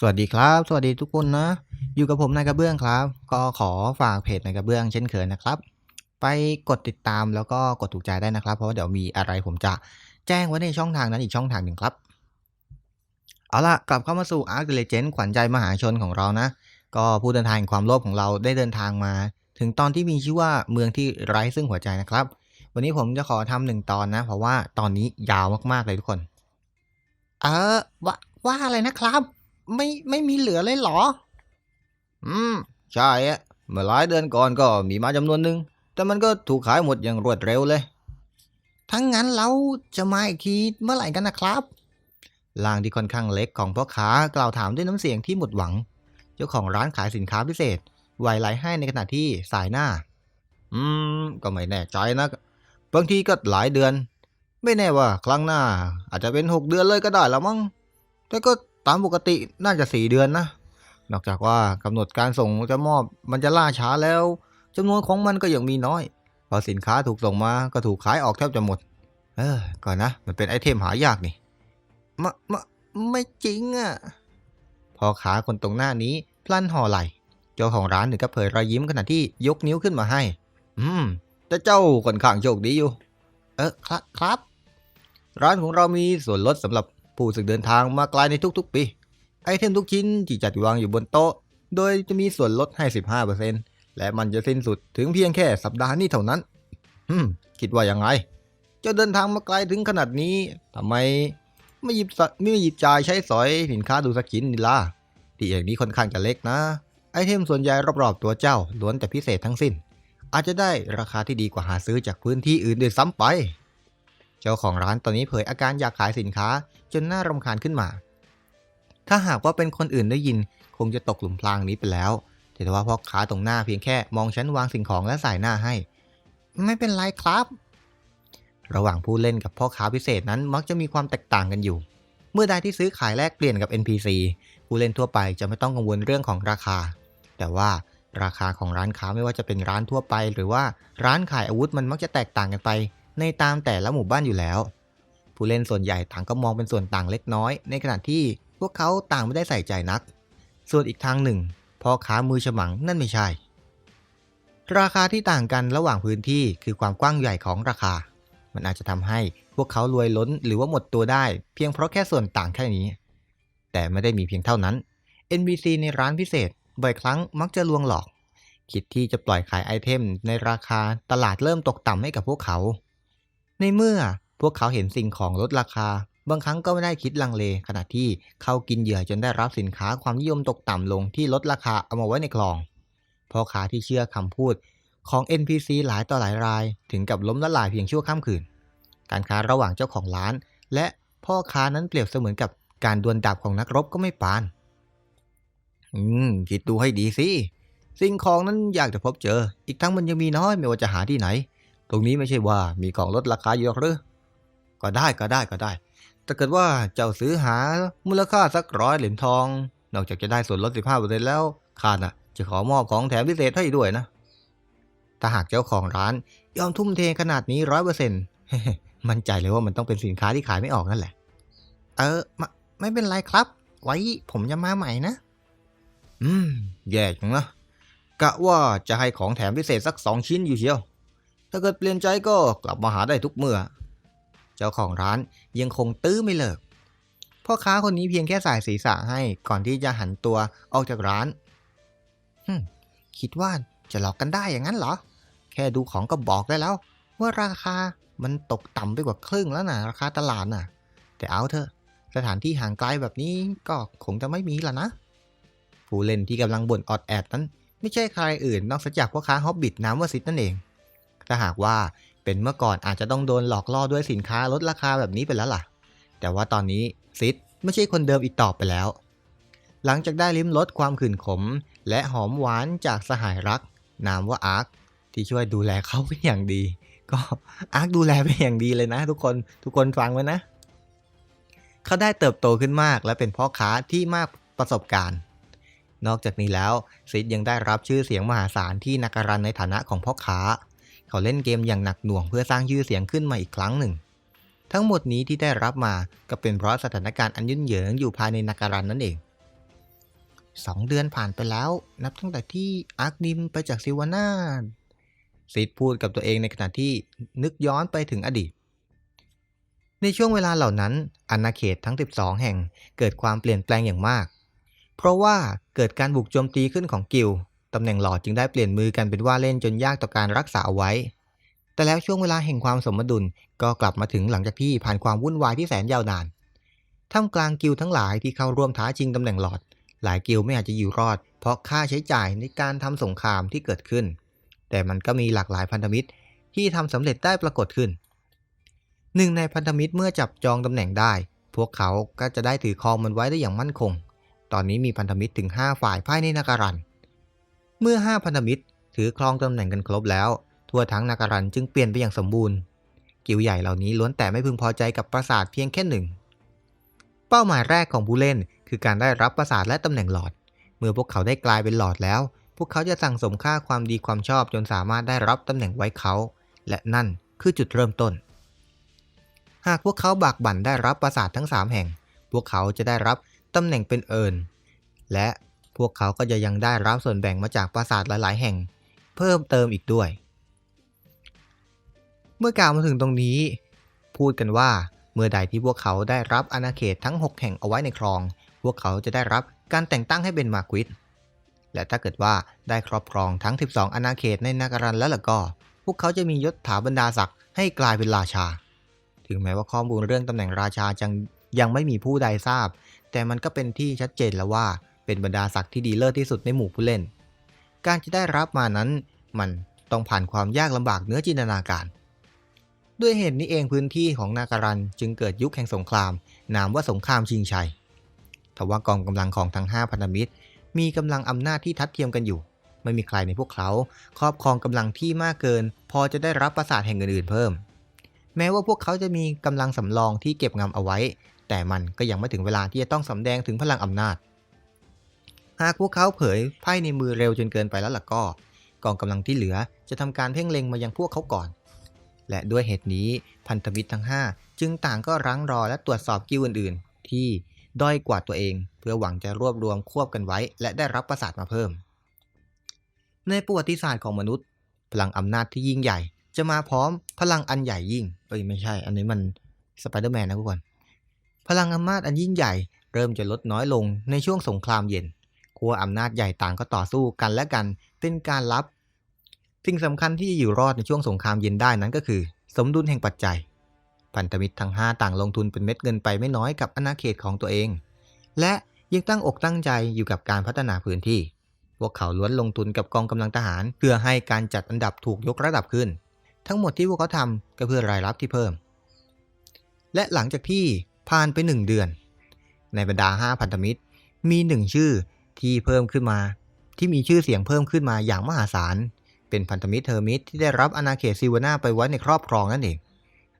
สวัสดีครับ สวัสดีทุกคนนะ อยู่กับผมนายกระเบื้องครับ ก็ขอฝากเพจนายกระเบื้องเช่นเคยนะครับ ไปกดติดตามแล้วก็กดถูกใจได้นะครับ เพราะว่าเดี๋ยวมีอะไรผมจะแจ้งไว้ในช่องทางนั้นอีกช่องทางหนึ่งครับ เอาล่ะ กลับเข้ามาสู่ Arc the Legend ขวัญใจมหาชนของเรานะ ก็ผู้เดินทางแห่งความโลภของเราได้เดินทางมา ถึงตอนที่มีชื่อว่าเมืองที่ไร้ซึ่งหัวใจนะครับ วันนี้ผมจะขอทำหนึ่งตอนนะ เพราะว่าตอนนี้ยาวมากๆเลยทุกคน เออว่าว่าอะไรนะครับ ไม่ไม่มีเหลือเลยเหรอ อืม ใช่อะเมื่อหลายเดือนก่อนก็มีมาจำนวนหนึ่ง แต่มันก็ถูกขายหมดอย่างรวดเร็วเลย ทั้งงั้นเราจะมาอีกทีเมื่อไหร่กันนะครับล่างที่ค่อนข้างเล็กของพ่อค้ากล่าวถามด้วยน้ำเสียงที่หมดหวัง เจ้าของร้านขายสินค้าพิเศษไหวไหลให้ในขณะที่สายหน้า อืม ก็ไม่แน่ใจนะบางทีก็หลายเดือน ไม่แน่ว่าครั้งหน้า อาจจะเป็นหกเดือนเลยก็ได้แล้วมั้งแต่ก็ ตามปกติน่าจะสี่เดือนนะ นอกจากว่ากำหนดการส่งจะมอบมันจะล่าช้าแล้วจำนวนของมันก็ยังมีน้อย พอสินค้าถูกส่งมาก็ถูกขายออกแทบจะหมด เออก่อนนะ มันเป็นไอเทมหายากนี่มะมะไม่จริงอะ่ะ พอขาคนตรงหน้านี้พลันห่อไหลเจ้าของร้านถึงกับเผยรอยยิ้มขณะที่ยกนิ้วขึ้นมาให้ อืมแต่เจ้าค่อนข้างโชคดีอยู่ เออครับครับ ร้านของเรามีส่วนลดสำหรับ ผู้สึกเดินทางมาไกลในทุกๆ ปี ไอเทมทุกชิ้นที่จัดวางอยู่บนโต๊ะ โดยจะมีส่วนลดให้ 15%และมันจะสิ้นสุดถึงเพียงแค่สัปดาห์นี้เท่านั้นอืมคิดว่ายังไงจ้าเดินทางมาไกลถึงขนาดนี้ทำไมไม่หยิบไม่หยิบจ่ายใช้สอยสินค้าดูสักชิ้นนี่ล่ะที่อย่างนี้ค่อนข้างจะเล็กนะ ไอเทมส่วนใหญ่รอบๆตัวเจ้าล้วนแต่พิเศษทั้งสิ้น อาจจะได้ราคาที่ดีกว่าหาซื้อจากพื้นที่อื่นด้วยซ้ำไป เจ้าของร้านตอนนี้เผยอาการอยากขายสินค้าจนน่ารำคาญขึ้นมา ถ้าหากว่าเป็นคนอื่นได้ยินคงจะตกหลุมพรางนี้ไปแล้ว แต่ว่าพ่อค้าตรงหน้าเพียงแค่มองฉันวางสิ่งของและใส่หน้าให้ ไม่เป็นไรครับ ระหว่างผู้เล่นกับพ่อค้าพิเศษนั้นมักจะมีความแตกต่างกันอยู่ เมื่อใดที่ซื้อขายแลกเปลี่ยนกับ NPC ผู้เล่นทั่วไปจะไม่ต้องกังวลเรื่องของราคา แต่ว่าราคาของร้านค้าไม่ว่าจะเป็นร้านทั่วไป หรือว่าร้านขายอาวุธมันมักจะแตกต่างกันไป ในตามแต่ละหมู่บ้านอยู่แล้ว ผู้เล่นส่วนใหญ่ต่างก็มองเป็นส่วนต่างเล็กน้อย ในขณะที่พวกเขาต่างไม่ได้ใส่ใจนัก ส่วนอีกทางหนึ่งพ่อค้ามือฉมังนั่นไม่ใช่ ราคาที่ต่างกันระหว่างพื้นที่คือความกว้างใหญ่ของราคา มันอาจจะทำให้พวกเขารวยล้นหรือว่าหมดตัวได้ เพียงเพราะแค่ส่วนต่างแค่นี้ แต่ไม่ได้มีเพียงเท่านั้น NPC ในร้านพิเศษบ่อยครั้งมักจะลวงหลอก คิดที่จะปล่อยขายไอเทมในราคาตลาดเริ่มตกต่ำให้กับพวกเขา ในเมื่อพวกเขาเห็นสิ่งของลดราคา บางครั้งก็ไม่ได้คิดลังเล ขณะที่เขากินเหยื่อจนได้รับสินค้าความนิยมตกต่ำลงที่ลดราคาเอามาไว้ในกล่องพ่อค้าที่เชื่อคำพูดของ NPC หลายต่อหลายราย ถึงกับล้มละลายเพียงชั่วข้ามคืน การค้าระหว่างเจ้าของร้าน และพ่อค้านั้นเปรียบเสมือนกับการดวลดาบของนักรบก็ไม่ปาน อืม คิดดูให้ดีสิ สิ่งของนั้นอยากจะพบเจอ อีกทั้งมันยังมีน้อยไม่ว่าจะหาที่ไหน ตรงนี้ไม่ใช่ว่ามีของลดราคาอยู่หรอกหรือ ก็ได้ก็ได้ก็ได้ แต่เกิดว่าเจ้าซื้อหามูลค่าสักร้อยเหรียญทอง นอกจากจะได้ส่วนลด 15%แล้วข้าน่ะ จะขอมอบของแถมพิเศษให้ด้วยนะ ถ้าหากเจ้าของร้านยอมทุ่มเทขนาดนี้ร้อยเปอร์เซ็นต์มั่นใจเลยว่ามันต้องเป็นสินค้าที่ขายไม่ออกนั่นแหละ เออมไม่เป็นไรครับ ไว้ผมจะมาใหม่นะ อืม แย่จังนะกะว่าจะให้ของแถมพิเศษสักสองชิ้นอยู่เชียว ถ้าเกิดเปลี่ยนใจก็กลับมาหาได้ทุกเมื่อ เจ้าของร้านยังคงตื้อไม่เลิก พ่อค้าคนนี้เพียงแค่สายศีรษะให้ก่อนที่จะหันตัวออกจากร้านฮึคิดว่าจะหลอกกันได้อย่างนั้นเหรอ แค่ดูของก็บอกได้แล้ว ว่าราคามันตกต่ำไปกว่าครึ่งแล้วนะราคาตลาดน่ะ แต่เอาเถอะสถานที่ห่างไกลแบบนี้ก็คงจะไม่มีละนะ ผู้เล่นที่กำลังบ่นออดแอดนั้น ไม่ใช่ใครอื่นนอกจากพ่อค้าฮอบบิทน้ำว่าซิดนั่นเอง ถ้าหากว่าเป็นเมื่อก่อนอาจจะต้องโดนหลอกล่อด้วยสินค้าลดราคาแบบนี้ไปแล้วล่ะ แต่ว่าตอนนี้ซิดไม่ใช่คนเดิมอีกต่อไปแล้ว หลังจากได้ลิ้มรสความขื่นขม และหอมหวานจากสหายรัก นามว่าอาร์คที่ช่วยดูแลเขาเป็นอย่างดี ก็อาร์คดูแลเป็นอย่างดีเลยนะ ทุกคนทุกคนฟังไว้นะเขาได้เติบโตขึ้นมากและเป็นพ่อค้าที่มากประสบการณ์นอกจากนี้แล้วซิดยังได้รับชื่อเสียงมหาศาลที่นักการันในฐานะของพ่อค้า เขาเล่นเกมอย่างหนักหน่วงเพื่อสร้างชื่อเสียงขึ้นมาอีกครั้งหนึ่ง ทั้งหมดนี้ที่ได้รับมาก็เป็นเพราะสถานการณ์อันยุ่งเหยิงอยู่ภายในนักการันนั่นเองสองเดือนผ่านไปแล้ว นับตั้งแต่ที่อาร์คดิมไปจากซิวาน่าซิดพูดกับตัวเองในขณะที่นึกย้อนไปถึงอดีต ในช่วงเวลาเหล่านั้นอาณาเขตทั้ง 12 แห่งเกิดความเปลี่ยนแปลงอย่างมาก เพราะว่าเกิดการบุกโจมตีขึ้นของกิล ตำแหน่งหลอดจึงได้เปลี่ยนมือกันเป็นว่าเล่นจนยากต่อการรักษาเอาไว้ แต่แล้วช่วงเวลาแห่งความสมดุลก็กลับมาถึงหลังจากที่ผ่านความวุ่นวายที่แสนยาวนาน ท่ามกลางกิลทั้งหลายที่เข้าร่วมท้าชิงตำแหน่งหลอด หลายกิลไม่อาจจะอยู่รอด เพราะค่าใช้จ่ายในการทำสงครามที่เกิดขึ้น แต่มันก็มีหลากหลายพันธมิตรที่ทำสำเร็จได้ปรากฏขึ้น หนึ่งในพันธมิตรเมื่อจับจองตำแหน่งได้ พวกเขาก็จะได้ถือครองมันไว้ได้อย่างมั่นคง ตอนนี้มีพันธมิตรถึง 5 ฝ่ายภายในนาการัน เมื่อ 5 พันธมิตร ถือครองตำแหน่งกันครบแล้ว ทั่วทั้งนาการันจึงเปลี่ยนไปอย่างสมบูรณ์ กิลด์ใหญ่เหล่านี้ล้วนแต่ไม่พึงพอใจกับปราสาทเพียงแค่หนึ่ง เป้าหมายแรกของผู้เล่น คือการได้รับปราสาทและตำแหน่งหลอด เมื่อพวกเขาได้กลายเป็นหลอดแล้ว พวกเขาจะสั่งสมค่าความดีความชอบจนสามารถได้รับตำแหน่งไว้เขา และนั่นคือจุดเริ่มต้น หากพวกเขาบากบั่นได้รับปราสาททั้ง 3 แห่ง พวกเขาจะได้รับตำแหน่งเป็นเอิญและ พวกเขาก็จะยังได้รับส่วนแบ่งมาจากปราสาทหลาย ๆ แห่ง เพิ่มเติมอีกด้วย เมื่อกล่าวมาถึงตรงนี้ พูดกันว่าเมื่อใดที่พวกเขาได้รับอาณาเขตทั้ง 6 แห่งเอาไว้ในครอง พวกเขาจะได้รับการแต่งตั้งให้เป็นมาควิดและถ้าเกิดว่าได้ครอบครองทั้ง 12 อาณาเขตในนาการันแล้วล่ะก็ พวกเขาจะมียศถาบรรดาศักดิ์ให้กลายเป็นราชา ถึงแม้ว่าข้อมูลเรื่องตำแหน่งราชาจังยังไม่มีผู้ใดทราบ แต่มันก็เป็นที่ชัดเจนแล้วว่า เป็นบรรดาศักดิ์ที่ดีเลิศที่สุดในหมู่ผู้เล่น การจะได้รับมานั้น มันต้องผ่านความยากลำบากเนื้อจินตนาการ ด้วยเหตุนี้เองพื้นที่ของนาการันจึงเกิดยุคแห่งสงคราม นามว่าสงครามชิงชัยทว่ากองกำลังของทั้ง 5 พันธมิตร มีกำลังอำนาจที่ทัดเทียมกันอยู่ ไม่มีใครในพวกเขาครอบครองกำลังที่มากเกิน พอจะได้รับปราสาทแห่งอื่นๆเพิ่ม แม้ว่าพวกเขาจะมีกำลังสำรองที่เก็บงำเอาไว้ แต่มันก็ยังไม่ถึงเวลาที่จะต้องสำแดงถึงพลังอำนาจ หากพวกเขาเผยไพ่ในมือเร็วจนเกินไปแล้วล่ะก็ กองกำลังที่เหลือจะทำการเพ่งเล็งมายังพวกเขาก่อน และด้วยเหตุนี้พันธมิตรทั้ง 5 จึงต่างก็รั้งรอและตรวจสอบกิลด์อื่น ๆ ที่ด้อยกว่าตัวเอง เพื่อหวังจะรวบรวมควบกันไว้ และได้รับประสาทมาเพิ่ม ในประวัติศาสตร์ของมนุษย์ พลังอำนาจที่ยิ่งใหญ่ จะมาพร้อมพลังอันใหญ่ยิ่งเอ้ยไม่ใช่ อันนี้มันสไปเดอร์แมนนะทุกคนพลังอำนาจอันยิ่งใหญ่เริ่มจะลดน้อยลงในช่วงสงครามเย็น ขั้วอำนาจใหญ่ต่างก็ต่อสู้กันและกัน เป็นการลับ สิ่งสำคัญที่จะอยู่รอดในช่วงสงครามเย็นได้นั้นก็คือ สมดุลแห่งปัจจัย พันธมิตรทั้ง 5 ต่างลงทุนเป็นเม็ดเงินไปไม่น้อยกับอาณาเขตของตัวเอง และยังตั้งอกตั้งใจอยู่กับการพัฒนาพื้นที่ พวกเขาล้วนลงทุนกับกองกำลังทหาร เพื่อให้การจัดอันดับถูกยกระดับขึ้น ทั้งหมดที่พวกเขาทำก็เพื่อรายรับที่เพิ่ม และหลังจากที่ผ่านไปหนึ่งเดือน ในบรรดา5พันธมิตรมีหนึ่งชื่อ ที่เพิ่มขึ้นมา ที่มีชื่อเสียงเพิ่มขึ้นมาอย่างมหาศาล เป็นพันธมิตรเทอร์มิตที่ได้รับอาณาเขตซิวาน่าไปไว้ในครอบครองนั่นเอง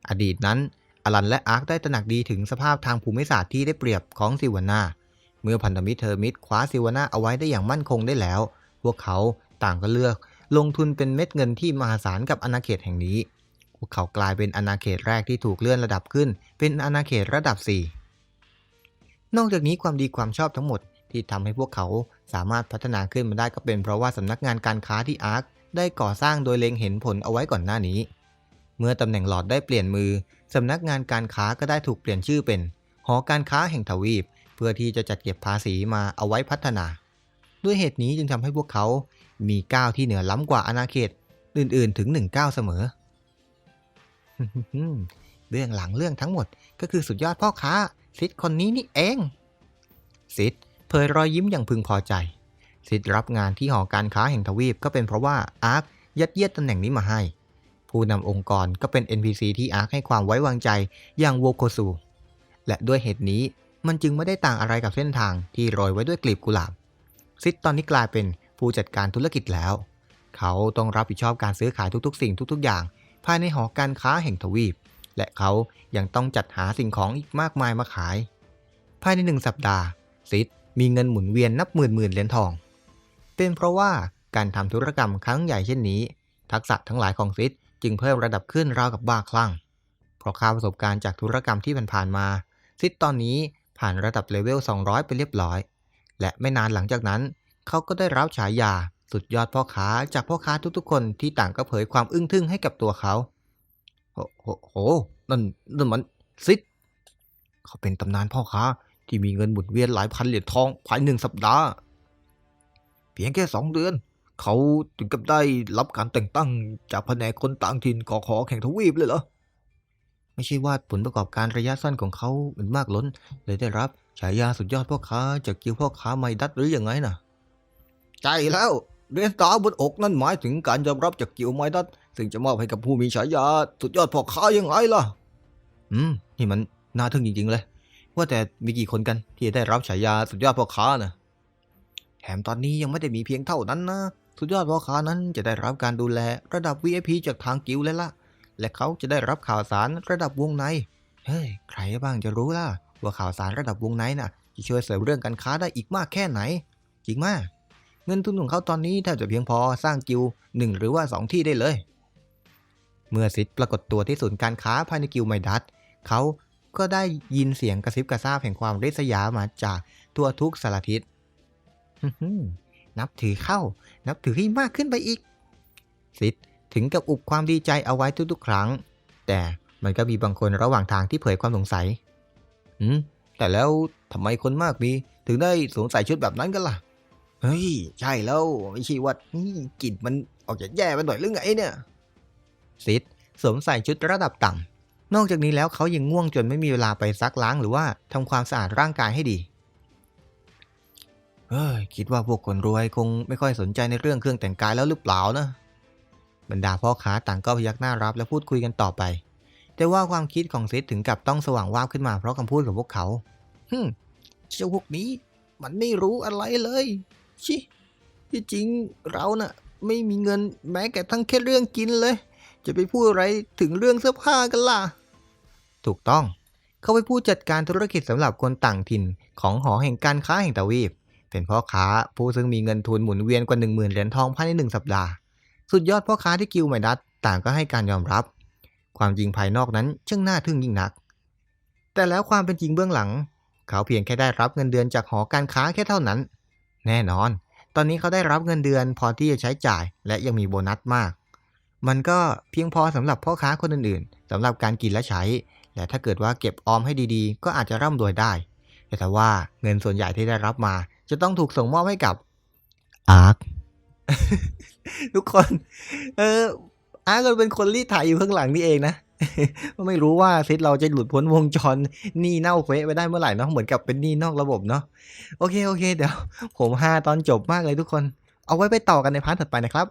อดีตนั้นอลันและอาร์คได้ตระหนักดีถึงสภาพทางภูมิศาสตร์ที่ได้เปรียบของซิวาน่าเมื่อพันธมิตรเทอร์มิตคว้าซิวาน่าเอาไว้ได้อย่างมั่นคงได้แล้ว พวกเขาต่างก็เลือกลงทุนเป็นเม็ดเงินที่มหาศาลกับอาณาเขตแห่งนี้ พวกเขากลายเป็นอาณาเขตแรกที่ถูกเลื่อนระดับขึ้น เป็นอาณาเขตระดับ 4 นอกจากนี้ความดีความชอบทั้งหมด ที่ทำให้พวกเขาสามารถพัฒนาขึ้นมาได้ก็เป็นเพราะว่าสำนักงานการค้าที่อาร์คได้ก่อสร้างโดยเล็งเห็นผลเอาไว้ก่อนหน้านี้ เมื่อตำแหน่งหลอดได้เปลี่ยนมือสำนักงานการค้าก็ได้ถูกเปลี่ยนชื่อเป็น หอการค้าแห่งทวีป เพื่อที่จะจัดเก็บภาษีมาเอาไว้พัฒนา ด้วยเหตุนี้จึงทำให้พวกเขามีก้าวที่เหนือล้ำกว่าอาณาเขตอื่นๆ ถึงหนึ่งก้าวเสมอ เรื่องหลังเรื่องทั้งหมดก็คือสุดยอดพ่อค้าซิดคนนี้นี่เองซิด เผยรอยยิ้มอย่างพึงพอใจซิดรับงานที่หอการค้าแห่งทวีปก็เป็นเพราะว่าอาร์คยัดเยียดตำแหน่งนี้มาให้ ผู้นำองค์กรก็เป็น NPC ที่อาร์คให้ความไว้วางใจอย่างโวโคซู และด้วยเหตุนี้มันจึงไม่ได้ต่างอะไรกับเส้นทางที่โรยไว้ด้วยกลีบกุหลาบซิดตอนนี้กลายเป็นผู้จัดการธุรกิจแล้ว เขาต้องรับผิดชอบการซื้อขายทุกๆ สิ่งทุก ๆ อย่าง ภายในหอการค้าแห่งทวีป และเขายังต้องจัดหาสิ่งของอีกมากมายมาขาย ภายในหนึ่งสัปดาห์ซิด มีเงินหมุนเวียนนับหมื่นหมื่นเหรียญทอง เป็นเพราะว่าการทำธุรกรรมครั้งใหญ่เช่นนี้ ทักษะทั้งหลายของซิดจึงเพิ่มระดับขึ้นราวกับบ้าคลั่ง เพราะค่าประสบการณ์จากธุรกรรมที่ผ่านๆมา ซิดตอนนี้ผ่านระดับเลเวล 200 ไปเรียบร้อย และไม่นานหลังจากนั้น เขาก็ได้รับฉายาสุดยอดพ่อค้าจากพ่อค้าทุกๆ คนที่ต่างก็เผยความอึ้งทึ่งให้กับตัวเขา โหโหโหนั่นนั่นมันซิดเขาเป็นตำนานพ่อค้า ที่มีเงินหมุนเวียนหลายพันเหรียญทองภายในหนึ่งสัปดาห์ เพียงแค่สองเดือน เขาถึงกับได้รับการแต่งตั้งจากแผนกคนต่างถิ่นขอขอแข่งทวีปเลยเหรอไม่ใช่ว่าผลประกอบการระยะสั้นของเขามันมากล้น เลยได้รับฉายาสุดยอดพ่อค้าจากกิวพ่อค้าไมดัตหรือยังไงนะใช่แล้วเรียนตาบนอกนั่นหมายถึงการยอมรับจากกิวไมดัตซึ่งจะมอบให้กับผู้มีฉายาสุดยอดพ่อค้ายังไงล่ะ อืมนี่มันน่าทึ่งจริงๆเลย ว่าแต่มีกี่คนกันที่ได้รับฉายาสุดยอดพ่อค้านะแถมตอนนี้ยังไม่ได้มีเพียงเท่านั้นนะ สุดยอดพ่อค้านั้นจะได้รับการดูแลระดับ VIP จากทางกิวเลยล่ะ และเขาจะได้รับข่าวสารระดับวงใน เฮ้ย ใครบ้างจะรู้ล่ะ ว่าข่าวสารระดับวงในน่ะ จะช่วยเสริมเรื่องการค้าได้อีกมากแค่ไหน จริงมากเงินทุนของเขาตอนนี้แทบจะเพียงพอสร้างกิวหนึ่งหรือว่าสองที่ได้เลย เมื่อซิดปรากฏตัวที่ศูนย์การค้าภายในกิวไมดัสเขา ก็ได้ยินเสียงกระซิบกระซาบแห่งความริษยามาจากทั่วทุกสารทิศนับถือเข้า นับถือให้มากขึ้นไปอีกซิดถึงกับอุบความดีใจเอาไว้ทุกๆ ครั้ง แต่มันก็มีบางคนระหว่างทางที่เผยความสงสัยอืมแต่แล้วทำไมคนมากมีถึงได้สวมใส่ชุดแบบนั้นกันล่ะ เฮ้ย ใช่แล้ว ไม่ใช่ว่านี่กลิ่นมันออกจะแย่ไปหน่อยหรือไงเนี่ยซิดสวมใส่ชุดระดับต่ำ นอกจากนี้แล้วเขายังง่วงจนไม่มีเวลาไปซักล้างหรือว่าทำความสะอาดร่างกายให้ดีเฮ้ยคิดว่าพวกคนรวยคงไม่ค่อยสนใจในเรื่องเครื่องแต่งกายแล้วหรือเปล่านะ บรรดาพ่อค้าต่างก็พยักหน้ารับและพูดคุยกันต่อไป แต่ว่าความคิดของซิดถึงกับต้องสว่างวาบขึ้นมาเพราะคำพูดของพวกเขาฮึเจ้าพวกนี้ มันไม่รู้อะไรเลย ชิที่จริงเราน่ะ ไม่มีเงินแม้แต่ทั้งแค่เรื่องกินเลย จะไปพูดอะไรถึงเรื่องเสื้อผ้ากันล่ะ ถูกต้อง เขาไปนผู้จัดการธุรกิจสำหรับคนต่างถิ่นของหอแห่งการค้าแห่งตะวีป เป็นพ่อค้าผู้ซึ่งมีเงินทุนหมุนเวียนกว่า 1 0,000 เหรียญทองภายในหนึ่งสัปดาห์ สุดยอดพ่อค้าที่กิลไมดัสต่างก็ให้การยอมรับ ความจริงภายนอกนั้นช่างน่าทึ่งยิ่งนัก แต่แล้วความเป็นจริงเบื้องหลัง เขาเพียงแค่ได้รับเงินเดือนจากหอการค้าแค่เท่านั้น แน่นอน ตอนนี้เขาได้รับเงินเดือนพอที่จะใช้จ่าย และยังมีโบนัสมากมันก็เพียงพอสำหรับพ่อค้าคนอื่นๆสำหรับการกินและใช้ และถ้าเกิดว่าเก็บออมให้ดีๆ ก็อาจจะร่ำรวยได้แต่ว่าเงินส่วนใหญ่ที่ได้รับมา จะต้องถูกส่งมอบให้กับอาร์คทุกคน เอออาร์คเป็นคนรีดถ่ายอยู่ข้างหลังนี่เองนะไม่รู้ว่าซิดเราจะหลุดพ้นวงจรหนี้เน่าเฟะไปได้เมื่อไหร่เนาะเหมือนกับเป็นหนี้นอกระบบเนาะโอเคโอเค เดี๋ยว ผมฮาตอนจบมากเลยทุกคน เอาไว้ไปต่อกันในพาร์ทถัดไปนะครับ